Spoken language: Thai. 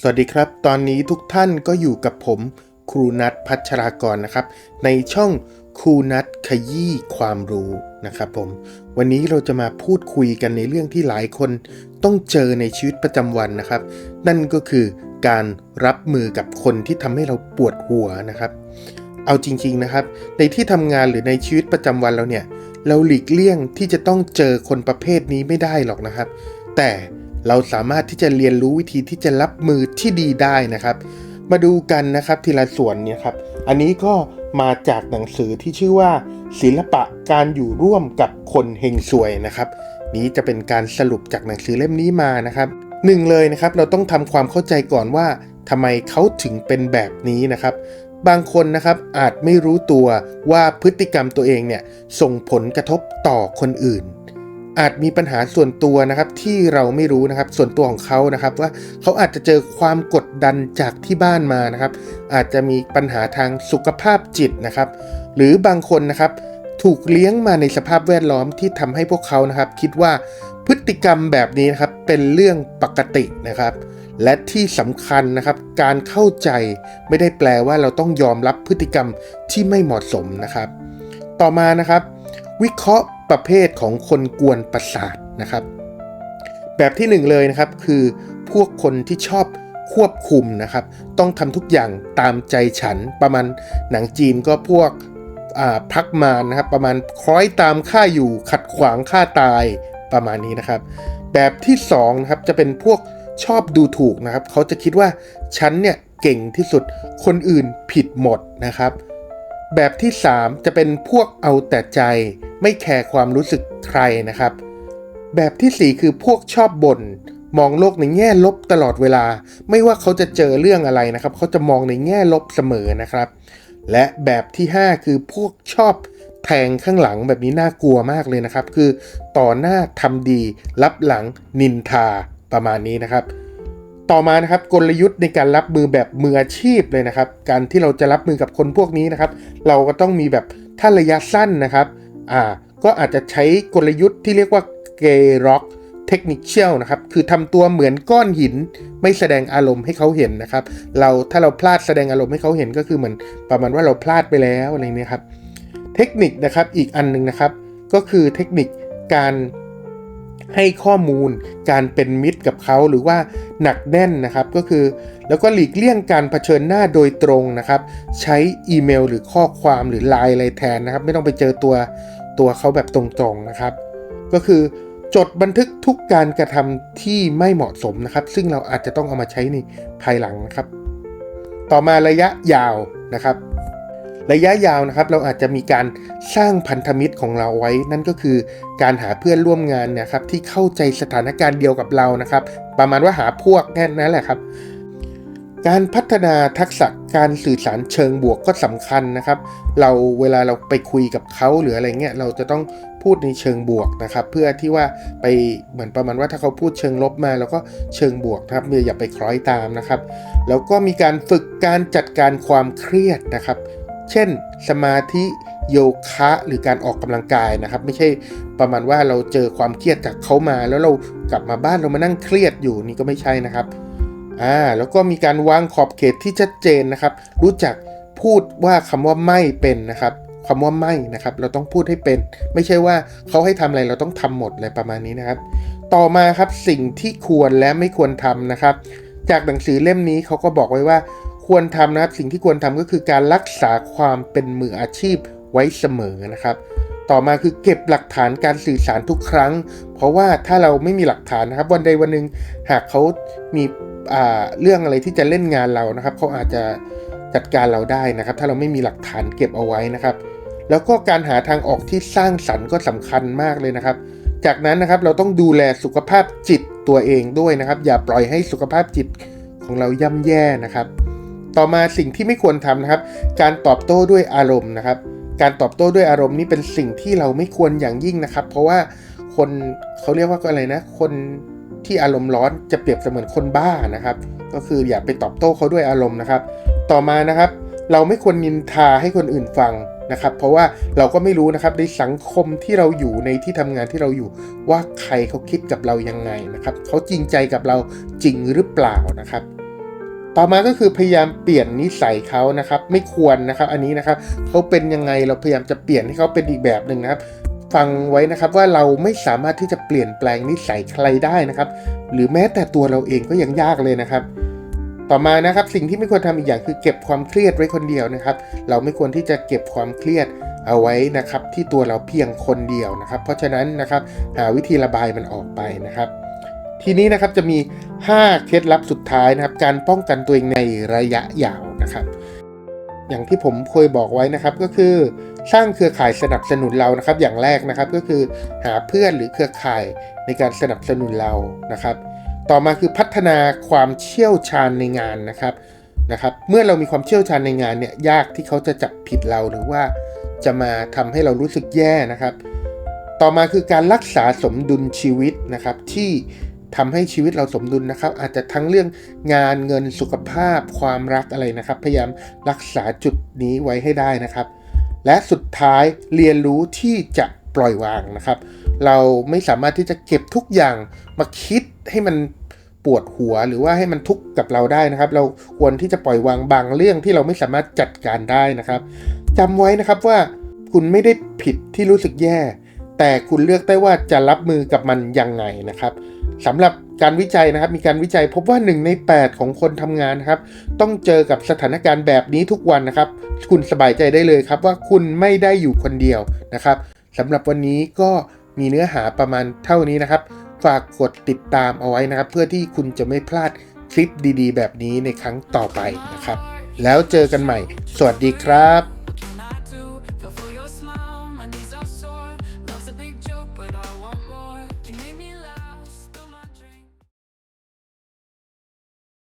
สวัสดีครับ ตอนนี้ทุกท่านก็อยู่กับผมครูนัทพัชรากรนะครับ ในช่องครูนัทขยี้ความรู้นะครับผม วันนี้เราจะมาพูดคุยกันในเรื่องที่หลายคนต้องเจอในชีวิตประจำวันนะครับ นั่นก็คือการรับมือกับคนที่ทำให้เราปวดหัวนะครับ เอาจริงๆนะครับ ในที่ทำงานหรือในชีวิตประจำวันเราเนี่ย เราหลีกเลี่ยงที่จะต้องเจอคนประเภทนี้ไม่ได้หรอกนะครับ แต่ เราสามารถที่จะเรียนรู้วิธีที่จะรับมือที่ดีได้นะครับ มาดูกันนะครับทีละส่วนเนี่ยครับ อันนี้ก็มาจากหนังสือที่ชื่อว่า ศิลปะการอยู่ร่วมกับคนเฮงซวยนะครับ นี้จะเป็นการสรุปจากหนังสือเล่มนี้มานะครับหนึ่งเลยนะครับเราต้องทำความเข้าใจก่อนว่าทำไมเขาถึงเป็นแบบนี้นะครับบางคนนะครับอาจไม่รู้ตัวว่าพฤติกรรมตัวเองเนี่ยส่งผลกระทบต่อคนอื่น อาจมีปัญหาส่วนตัวนะครับที่เราไม่รู้นะครับส่วนตัวของเขานะครับ ว่าเขาอาจจะเจอความกดดันจากที่บ้านมานะครับ อาจจะมีปัญหาทางสุขภาพจิตนะครับ หรือบางคนนะครับถูกเลี้ยงมาในสภาพแวดล้อมที่ทำให้พวกเขานะครับ คิดว่าพฤติกรรมแบบนี้นะครับเป็นเรื่องปกตินะครับ และที่สำคัญนะครับ การเข้าใจไม่ได้แปลว่าเราต้องยอมรับพฤติกรรมที่ไม่เหมาะสมนะครับ ต่อมานะครับ วิเคราะห์ ประเภทของคนกวนประสาทนะครับ แบบที่หนึ่งเลยนะครับคือพวกคนที่ชอบควบคุมนะครับ ต้องทำทุกอย่างตามใจฉัน ประมาณหนังจีนก็พวกพักมานะครับประมาณคล้อยตามข้าอยู่ขัดขวางข้าตายประมาณนี้นะครับ แบบที่สองนะครับจะเป็นพวกชอบดูถูกนะครับ เขาจะคิดว่าฉันเนี่ยเก่งที่สุดคนอื่นผิดหมดนะครับ แบบที่ 3 จะเป็นพวกเอาแต่ใจ ไม่แคร์ความรู้สึกใครนะครับ แบบทีสี่4 คือพวกชอบบ่นมองโลกในแง่ลบตลอดเวลา ไม่ว่าเขาจะเจอเรื่องอะไรนะครับ เขาจะมองในแง่ลบเสมอนะครับ และแบบที่ 5 คือพวกชอบแทงข้างหลังแบบนี้น่ากลัวมากเลยนะครับ คือต่อหน้าทำดีรับหลังนินทาประมาณนี้นะครับ ต่อมานะครับกลยุทธ์ในการรับมือแบบมืออาชีพเลยนะครับ การที่เราจะรับมือกับคนพวกนี้นะครับ เราก็ต้องมีแบบถ้าระยะสั้นนะครับ อ่าก็อาจจะใช้กลยุทธ์ที่เรียกว่าเกร็อกเทคนิคเชียลนะครับ คือทำตัวเหมือนก้อนหิน ไม่แสดงอารมณ์ให้เขาเห็นนะครับ เราถ้าเราพลาดแสดงอารมณ์ให้เขาเห็นก็คือเหมือนประมาณว่าเราพลาดไปแล้วอะไรเนี้ยครับ เทคนิคนะครับอีกอันหนึ่งนะครับ ก็คือเทคนิคการให้ข้อมูลการเป็นมิตรกับเขาหรือว่าหนักแน่นนะครับก็คือ แล้วก็หลีกเลี่ยงการเผชิญหน้าโดยตรงนะครับ ใช้อีเมลหรือข้อความหรือไลน์อะไรแทนนะครับ ไม่ต้องไปเจอตัว ตัวเขาแบบตรงๆนะครับ ก็คือจดบันทึกทุกการกระทำที่ไม่เหมาะสมนะครับ ซึ่งเราอาจจะต้องเอามาใช้ในภายหลังนะครับ ต่อมาระยะยาวนะครับ ระยะยาวนะครับเราอาจจะมีการสร้างพันธมิตรของเราไว้ นั่นก็คือการหาเพื่อนร่วมงานเนะครับที่เข้าใจสถานการณ์เดียวกับเรานะครับ ประมาณว่าหาพวกแค่นั้นแหละครับ การพัฒนาทักษะการสื่อสารเชิงบวกก็สำคัญนะครับ เราเวลาเราไปคุยกับเขาหรืออะไรเงี้ยเราจะต้องพูดในเชิงบวกนะครับ เพื่อที่ว่าไปเหมือนประมาณว่าถ้าเขาพูดเชิงลบมาเราก็เชิงบวกนะครับอย่าไปคล้อยตามนะครับ แล้วก็มีการฝึกการจัดการความเครียดนะครับ เช่นสมาธิโยคะหรือการออกกำลังกายนะครับ ไม่ใช่ประมาณว่าเราเจอความเครียดจากเขามา แล้วเรากลับมาบ้านเรามานั่งเครียดอยู่นี่ก็ไม่ใช่นะครับ อ่าแล้วก็มีการวางขอบเขตที่ชัดเจนนะครับ รู้จักพูดว่าคำว่าไม่เป็นนะครับคำว่าไม่นะครับ เราต้องพูดให้เป็น ไม่ใช่ว่าเขาให้ทำอะไรเราต้องทำหมดอะไรประมาณนี้นะครับ ต่อมาครับสิ่งที่ควรและไม่ควรทำนะครับ จากหนังสือเล่มนี้เขาก็บอกไว้ว่าควรทำนะครับสิ่งที่ควรทำก็คือการรักษาความเป็นมืออาชีพไว้เสมอนะครับ ต่อมาคือเก็บหลักฐานการสื่อสารทุกครั้ง เพราะว่าถ้าเราไม่มีหลักฐานนะครับ วันใดวันหนึ่งหากเขามีเรื่องอะไรที่จะเล่นงานเรานะครับเขาอาจจะจัดการเราได้นะครับ ถ้าเราไม่มีหลักฐานเก็บเอาไว้นะครับ แล้วก็การหาทางออกที่สร้างสรรค์ก็สำคัญมากเลยนะครับ จากนั้นนะครับเราต้องดูแลสุขภาพจิตตัวเองด้วยนะครับ อย่าปล่อยให้สุขภาพจิตของเราย่ำแย่นะครับ ต่อมาสิ่งที่ไม่ควรทำนะครับ การตอบโต้ด้วยอารมณ์นะครับ การตอบโต้ด้วยอารมณ์นี่เป็นสิ่งที่เราไม่ควรอย่างยิ่งนะครับ เพราะว่าคนเขาเรียกว่าอะไรนะ คนที่อารมณ์ร้อนจะเปรียบเสมือนคนบ้านะครับ ก็คืออย่าไปตอบโต้เขาด้วยอารมณ์นะครับ ต่อมานะครับ เราไม่ควรนินทาให้คนอื่นฟังนะครับ เพราะว่าเราก็ไม่รู้นะครับในสังคมที่เราอยู่ในที่ทำงานที่เราอยู่ว่าใครเขาคิดกับเรายังไงนะครับเขาจริงใจกับเราจริงหรือเปล่านะครับ ต่อมาก็คือพยายามเปลี่ยนนิสัยเขานะครับ ไม่ควรนะครับ อันนี้นะครับเขาเป็นยังไงเราพยายามจะเปลี่ยนให้เขาเป็นอีกแบบหนึ่งนะครับ ฟังไว้นะครับว่าเราไม่สามารถที่จะเปลี่ยนแปลงนิสัยใครได้นะครับ หรือแม้แต่ตัวเราเองก็ยังยากเลยนะครับต่อมานะครับสิ่งที่ไม่ควรทำอีกอย่างคือเก็บความเครียดไว้คนเดียวนะครับ เราไม่ควรที่จะเก็บความเครียดเอาไว้นะครับ ที่ตัวเราเพียงคนเดียวนะครับ เพราะฉะนั้นนะครับหาวิธีระบายมันออกไปนะครับ ทีนี้นะครับจะมี 5 เคล็ดลับสุดท้ายนะครับ การป้องกันตัวเองในระยะยาวนะครับ อย่างที่ผมเคยบอกไว้นะครับก็คือสร้างเครือข่ายสนับสนุนเรานะครับ อย่างแรกนะครับก็คือหาเพื่อนหรือเครือข่ายในการสนับสนุนเรานะครับ ต่อมาคือพัฒนาความเชี่ยวชาญในงานนะครับนะครับ เมื่อเรามีความเชี่ยวชาญในงานเนี่ยยากที่เขาจะจับผิดเราหรือว่าจะมาทำให้เรารู้สึกแย่นะครับ ต่อมาคือการรักษาสมดุลชีวิตนะครับที่ ทำให้ชีวิตเราสมดุลนะครับ อาจจะทั้งเรื่องงานเงินสุขภาพ ความรักอะไรนะครับ พยายามรักษาจุดนี้ไว้ให้ได้นะครับ และสุดท้ายเรียนรู้ที่จะปล่อยวางนะครับ เราไม่สามารถที่จะเก็บทุกอย่างมาคิดให้มันปวดหัวหรือว่าให้มันทุกข์กับเราได้นะครับ เราควรที่จะปล่อยวางบางเรื่องที่เราไม่สามารถจัดการได้นะครับจำไว้นะครับว่าคุณไม่ได้ผิดที่รู้สึกแย่ แต่คุณเลือกได้ว่าจะรับมือกับมันยังไงนะครับสำหรับการวิจัยนะครับ มีการวิจัยพบว่า 1 ใน 8 ของคนทำงานครับ ต้องเจอกับสถานการณ์แบบนี้ทุกวันนะครับ คุณสบายใจได้เลยครับว่าคุณไม่ได้อยู่คนเดียวนะครับสำหรับวันนี้ก็มีเนื้อหาประมาณเท่านี้นะครับ ฝากกดติดตามเอาไว้นะครับ เพื่อที่คุณจะไม่พลาดคลิปดีๆ แบบนี้ในครั้งต่อไปนะครับ แล้วเจอกันใหม่ สวัสดีครับ